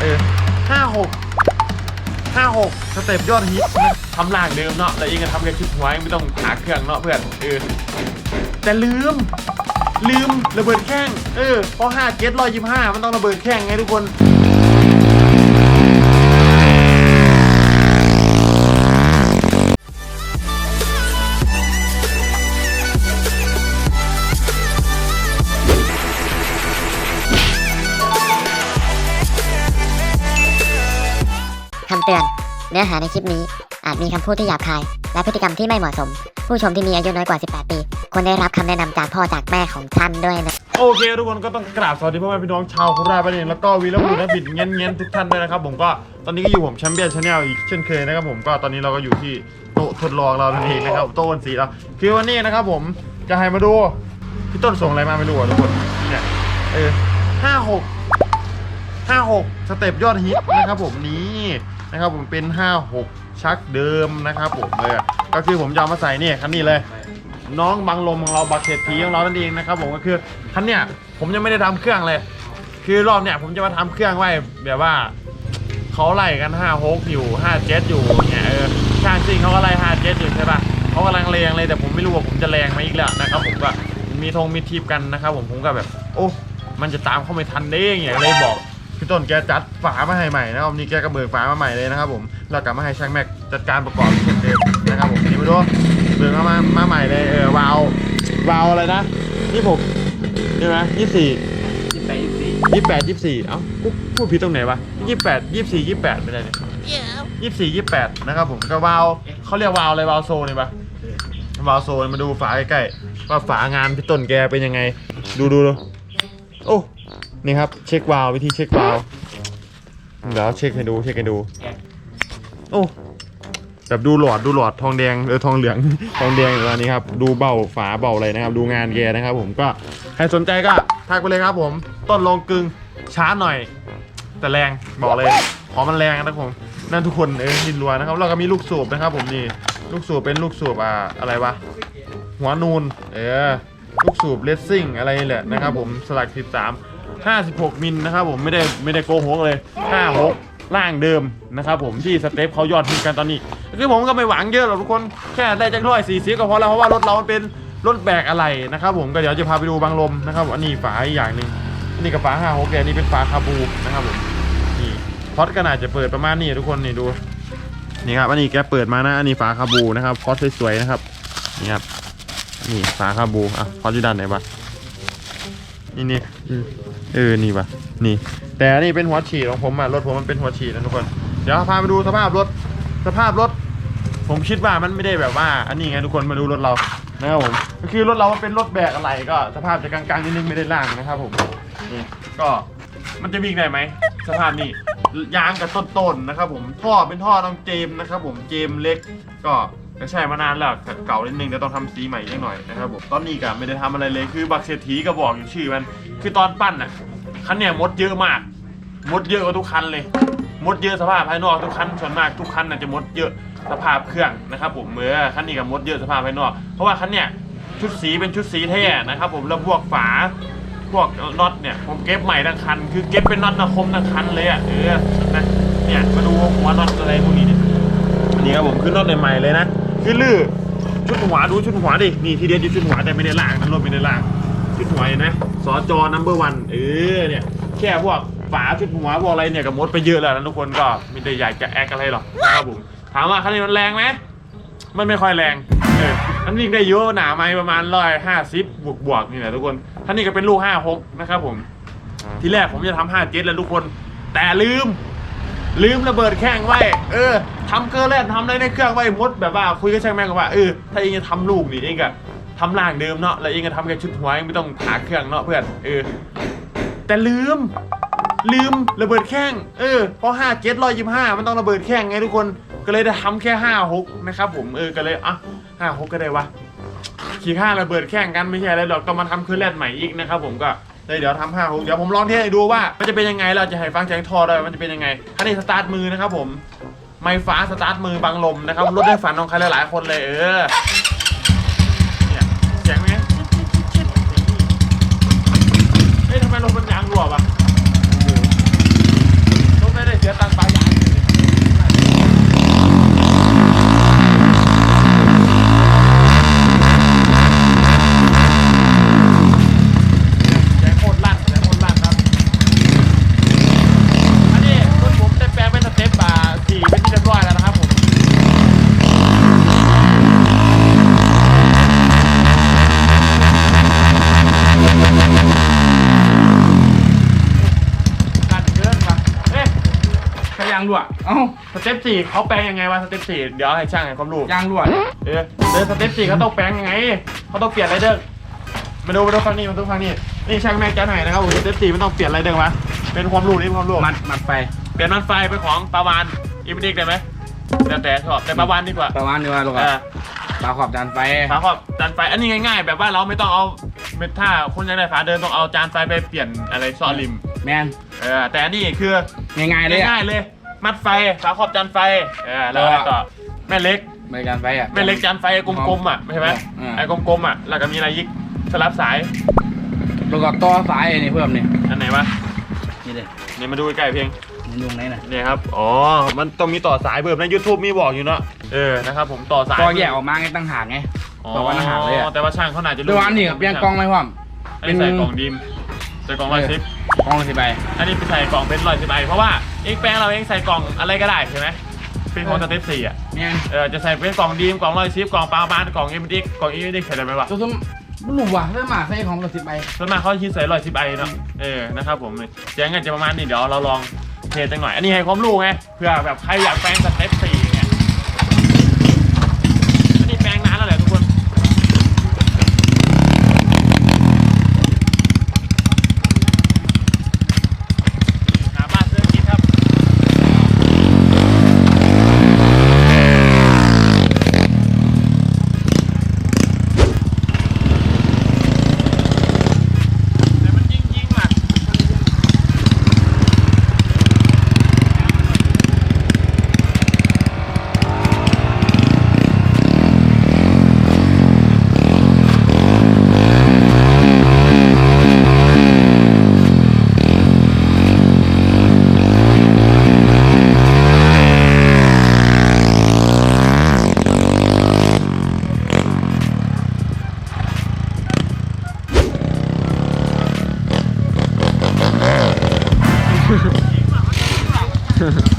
เออห้าหกห้าหกสเต็ปยอดฮิตทำล่างเดิมเนาะแล้วเองก็ทำแค่ชุดหัวเองไม่ต้องหาเครื่องเนาะเพื่อนเออแต่ลืม ลืมระเบิดแข้งเออเพราะห้าเกตร้อยยี่ห้ามันต้องระเบิดแข้งไงทุกคน นเนื้อหาในคลิปนี้อาจมีคำพูดที่หยาบคาย และพฤติกรรมที่ไม่เหมาะสม ผู้ชมที่มีอายุน้อยกว่า 18 ปีควรได้รับคำแนะนำจากพ่อจากแม่ของท่านด้วยนะ โอเคทุกคนก็ต้องกราบสวัสดีพ่อแม่พี่น้องชาวโคราชบ้านเองแล้วก็วีรบุรุษและบิดเงี้ยนเงี้ยนทุกท่านด้วยนะครับผมก็ตอนนี้ก็อยู่ผมแชมเปี้ยนชาแนลอีกเช่นเคยนะครับผมก็ตอนนี้เราก็อยู่ที่โต๊ะทดลองเรานั่นเองนะครับโต๊ะวันสีแล้วคือวันนี้นะครับผมจะให้มาดูพี่ต้นส่งอะไรมาไม่รู้อะทุกคนเนี่ยเออห้าหก ห้าหกสเต็ปยอดฮิตนะครับผมนี้นะครับผมเป็นห้าหกชักเดิมนะครับผมเออก็คือผมจะเอามาใส่เนี่ยคันนี้เลย น้องบังลมของเราบักเศรษฐีของเรานั่นเองนะครับผมก็คือคันเนี้ยผมยังไม่ได้ทำเครื่องเลย คือรอบเนี้ยผมจะมาทำเครื่องไว้แบบว่าเขาไล่กัน5 6อยู่5 7อยู่อย่เงี้ยเออช่างซิ่งเขาก็ไล่5 7อยู่ใช่ปะเขากำลังแรงเลยแต่ผมไม่รู้ว่าผมจะแรงไหมอีกแล้วนะครับผมก็มีธงมีทีบกันนะครับผมผมก็แบบ โอ้มันจะตามเข้าไม่ทันได้ย่างเงี้ยเลยบอก พี่ต้นแกจัดฝามาให้ใหม่นะครับนี่แกก็เบิกฝามาใหม่เลยนะครับผมแล้วกลับมาให้ช่างแม็กจัดการประกอบเช่นเดิมนะครับผมนี่มาดูเบิกมามามาใหม่เลยเออวาล์ววาล์วอะไรนะยี่หกใช่ไหมยี่สี่ยี่แปดยี่สี่เอ้าพูดพูดผิดตรงไหนวะยี่แปดยี่สี่ยี่แปดไม่ได้เนี่ยยี่สี่ยี่แปดนะครับผมก็วาล์วเขาเรียกวาล์วอะไรวาล์วโซนี่ปะวาล์วโซมาดูฝาใกล้ๆว่าฝางานพี่ต้นแกเป็นยังไง ดูดูดูโอ้ นี่ครับเช็ควาล์ววิธีเช็ควาล์วเดี๋ยวเช็คให้ดูเช็คให้ดู โอ้แบบดูหลอดดูหลอดทองแดงเออทองเหลือง ทองแดงอะไรนี้ครับดูเบาฝาเบาอะไรนะครับ ดูงานแกนะครับ ผมก็ใครสนใจก็ทักไปเลยครับ ผม ต้นลงกึงช้าหน่อย แต่แรงบอกเลยขอมันแรงนะครับผมนั่นทุกคนเออยินรัวนะครับ เราก็มีลูกสูบนะครับ ผมนี่ลูกสูบเป็นลูกสูบอ่าอะไรวะหัวนูนเออลูกสูบเลสซิ่งอะไรนี่แหละนะครับ ผมสลัก13 56 มิลนะครับผมไม่ได้ไม่ได้โกหกเลย 56 ล่างเดิมนะครับผมที่สเตปเขายอดฮิตกันตอนนี้คือผมก็ไม่หวังเยอะหรอกทุกคนแค่ได้จักร้อยสี่สิบก็พอแล้วเพราะว่ารถเรามันเป็นรถแบกอะไรนะครับผมก็เดี๋ยวจะพาไปดูบางลมนะครับอันนี้ฝาอีกอย่างหนึ่งอันนี้กับฝาห้าหกแกนี่เป็นฝาคาบูนะครับผมนี่พอดก็น่าจะเปิดประมาณนี้ทุกคนนี่ดูนี่ครับอันนี้แกเปิดมานะอันนี้ฝาคาบูนะครับพอดสวยๆนะครับนี่ครับนี่ฝาคาบูอะพอดอยู่ด้านไหนวะนี่นี่ เออ นี่วะนี่ แต่อันนี่เป็นหัวฉีดของผมอะรถผมมันเป็นหัวฉีดนะทุกคน เดี๋ยวพาไปดูสภาพรถ สภาพรถ ผมคิดว่ามันไม่ได้แบบว่า อันนี้ไงทุกคนมาดูรถเรา นะครับผม ก็คือรถเรามันเป็นรถแบกอะไรก็ สภาพจะกลางๆนิดนึงไม่ได้ล่างนะครับผม นี่ ก็มันจะวิ่งได้ไหม สภาพนี้ยางกับต้นๆนะครับผม ท่อเป็นท่อน้องเจมส์นะครับผม เจมส์เล็ก ก็ ก็ใช้มานานแล้วเก่านิดนึงเดี๋ยวต้องทำสีใหม่นิดหน่อยนะครับผมตอนนี้ก็ไม่ได้ทำอะไรเลยคือบักเศรษฐีก็บอกอยู่ชื่อมัน คือตอนปั้นอะคันเนี่ยมดเยอะมากมดเยอะกว่าทุกคันเลยมดเยอะสภาพภายนอกทุกคันส่วนมากทุกคันน่ะจะมดเยอะสภาพเครื่องนะครับผมเมื่อคันนี้กับมดเยอะสภาพภายนอก เพราะว่าคันเนี่ยชุดสีเป็นชุดสีแท้นะครับผมแล้วพวกฝาพวกน็อตเนี่ยผมเก็บใหม่ทั้งคัน คือเก็บเป็นน็อตนะคมทั้งคันเลยอะเออนะเนี่ยมาดูหัวน็อตอะไรพวกนี้เนี่ยอันนี้ครับผมคือน็อตใหม่ๆเลยนะ คือลื้อชุดหัวดูชุดหัวดินี่ทีเดียวอยู่ชุดหัวแต่ไม่ได้ล่างนั้นรถไม่ได้ล่างชุดหัวเห็นไหมสจนัมเบอร์วันเออเนี่ยแค่พวกฝาชุดหัวพวกอะไรเนี่ยกับมดไปเยอะแล้วนะทุกคนก็ไม่ได้อยากจะแอคอะไรหรอกนะครับผมถามว่าคันนี้มันแรงไหมมันไม่ค่อยแรงเอออันนี้ได้เยอะหนาไหมประมาณร้อยห้าสิบบวกบวกนี่แหละทุกคนท่านนี้ก็เป็นลูกห้าหกนะครับผม ทีแรกผมจะทำห้าเจ็ดแล้วทุกคน แต่ลืม ลืมระเบิดแข้งไว้ เออทำเกลือแล่นทำอะไรในเครื่องไว้มดแบบว่าคุยกับช่างแม่งว่าเออถ้าเองจะทำลูกนี่เองก็ทำล่างเดิมเนาะแล้วเองก็ทำแค่ชุดหัวเองไม่ต้องหาเครื่องเนาะเพื่อนเออแต่ลืม ลืมระเบิดแข้งเออเพราะห้าเจ็ดร้อยยี่ห้ามันต้องระเบิดแข้งไงทุกคนก็เลยได้ทำแค่ห้าหกนะครับผมเออก็เลยอะห้าหกก็ได้วะขี่ห้าระเบิดแข้งกันไม่ใช่อะไรหรอกต้องมาทำเครื่องแล่นใหม่อีกนะครับผมก็ เลยเดี๋ยวทำห้าหกเดี๋ยวผมลองเทสให้ดูว่า มันจะเป็นยังไงเราจะให้ฟังเสียงทอด้วยมันจะเป็นยังไงคันนี้สตาร์ทมือนะครับผมไม้ฟ้าสตาร์ทมือบังลมนะครับรถได้ฝันของใครหลายๆคนเลยเออเนี่ยเสียงไหมเฮ้ยทำไมรถมันยางรั่วปะ เอ้าสเต็ปสี่เขาแปลงยังไงวะสเต็ปสี่เดี๋ยวให้ช่างให้ความรู้ยางรั่วเออเออสเต็ปสี่เขาต้องแปลงยังไงเขาต้องเปลี่ยนไรเดอร์มาดูมาดูฟังนี่มาดูฟังนี่นี่ช่างแม็กจะหน่อยนะครับผมสเต็ปสี่มันต้องเปลี่ยนไรเดอร์วะเป็นความรู้นี่เป็นความรู้มัดมัดไฟเปลี่ยนมันไฟเป็นของปาวานอิมดิกได้ไหมแล้วแต่ชอบแต่ปาวานดีกว่าประมาณนี้ว่าลูกเออะอปลาขอบจานไฟฝาครอบจานไฟอันนี้ง่าย ๆ แบบว่าเราไม่ต้องเอาเม็ดถ้าคุณยังได้ฝาเดินต้องเอาจานไฟไปเปลี่ยนอะไรซอริมแมนเออแต่อันนี้คือง่ายๆเลยอะง่ายๆเลย มัดไฟฝาครอบจานไฟเออแล้วอะไรต่อแม่เหล็กไม่จานไฟอะ แม่เหล็กจานไฟกลมๆอะใช่ไหมอ่า ไอ้กลมๆอะแล้วก็มีอะไรยิกสลับสายแล้วก็ต่อสายไอ้นี่เพิ่มนี่อันไหนวะนี่เลยเนี่ยมาดูใกล้ๆเพียง มันยุงไหนน่ะเนี่ยครับ อ๋อ มันต้องมีต่อสายเพิ่มใน YouTube มีบอกอยู่เนาะ เออ นะครับผมต่อสายต่อแยกออกมาไงตั้งหากไง ต่อวันละหางเลยอะ แต่ว่าช่างเขาน่าจะด้วยวันนี้เปลี่ยนกล้องไหมพ่อมอันนี้ใส่กล่องดิม ใส่กล่องร้อยสิบกล้องสิบใบอันนี้ไปใส่กล่องเป็นร้อยสิบใบเพราะว่าเองแปลงเราเองใส่กล่องอะไรก็ได้ใช่ไหมเป็นของสเต็ปสี่อะเนี่ยเออจะใส่เป็นกล่องดีมกล่องร้อยสิบกล่องปลาบานกล่องเอ็มดิกกล่องเอ็มดิกใส่ได้ไหมวะตัวซุ้มไม่รู้ว่ะเรื่องหมาใส่ของกับสิบใบส่วนมากเขาคิดใส่ร้อยสิบใบเนาะเออนะครับผมเสียงกันจะประมาณนี้เดี๋ยวเราลองเทสกันหน่อยอันนี้ให้ความรู้ไงเพื่อแบบใครอยากแปลงสเต็ปสี่ Uh-huh.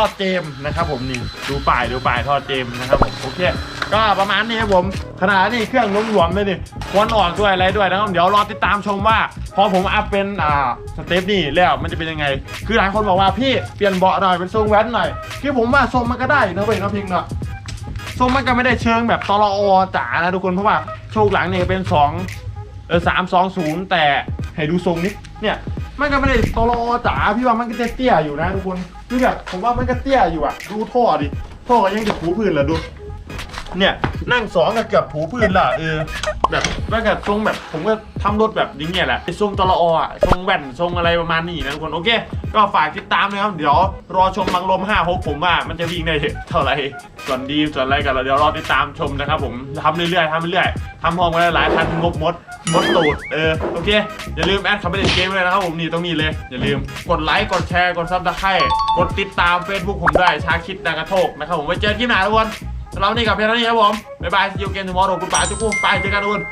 อดเจมนะครับผมนี่ดูป่ายดูป่ายทอดเจมนะครับผมโอเคก็ประมาณนี้ครับผมขนาดนี้เครื่องรวมเลยนี่ควนออกด้วยอะไรด้วยนะครับเดี๋ยวรอติดตามชมว่า พอผมอัพเป็นอ่าสเตปนี่แล้วมันจะเป็นยังไง คือหลายคนบอกว่าพี่เปลี่ยนเบาะหน่อยเป็นทรงแว้นหน่อยคือผมว่าทรงมันก็ได้นะเว้ยนะพิงเนาะทรงมันก็ไม่ได้เชิงแบบตลออจ๋านะทุกคนเพราะว่าโชคหลังเนี่ยเป็นสองเออสามสองศูนย์แต่ให้ดูทรงนี้เนี่ยมันก็ไม่ได้ตลออจ๋าพี่ว่ามันก็เตี้ยๆอยู่นะทุกคน คือแบบผมว่ามันก็เตี้ยอยู่อะดูท่อดิ ท่อก็ยังจะถูพื้นเหรอดู เนี่ยนั่งสองก็เกือบถูพื้นล่ะเออแบบว่ากับทรงแบบผมก็ทำรถแบบนี้เนี่ยแหละทรงตลออะทรงแว่นทรงอะไรประมาณนี้นะทุกคนโอเค ก็ฝากติดตามนะครับ เดี๋ยวรอชมบังลม5 6ผมว่ามันจะวิ่งได้เท่าไหร่ส่วนดีส่วนอะไรกันเราเดี๋ยวรอติดตามชมนะครับผมทำเรื่อยๆทำเรื่อยๆทำพร้อมกันหลายๆคันงบมด มดตูดเออโอเค อย่าลืมแอดคำไปเล่นเกมเลยนะครับผมนี่ตรงนี้เลย อย่าลืมกดไลค์กดแชร์กดซับสไครต์กดติดตาม Facebook ผมด้วยชาคิดดังกระโทกนะครับผมไว้เจอกันที่ไหนทุกคน สำหรับวันนี้กับเพียงเท่านี้ครับผมบ๊ายบาย see you again tomorrow คุณป๋าจุ๊กกู้ไปเจอกันทุกคน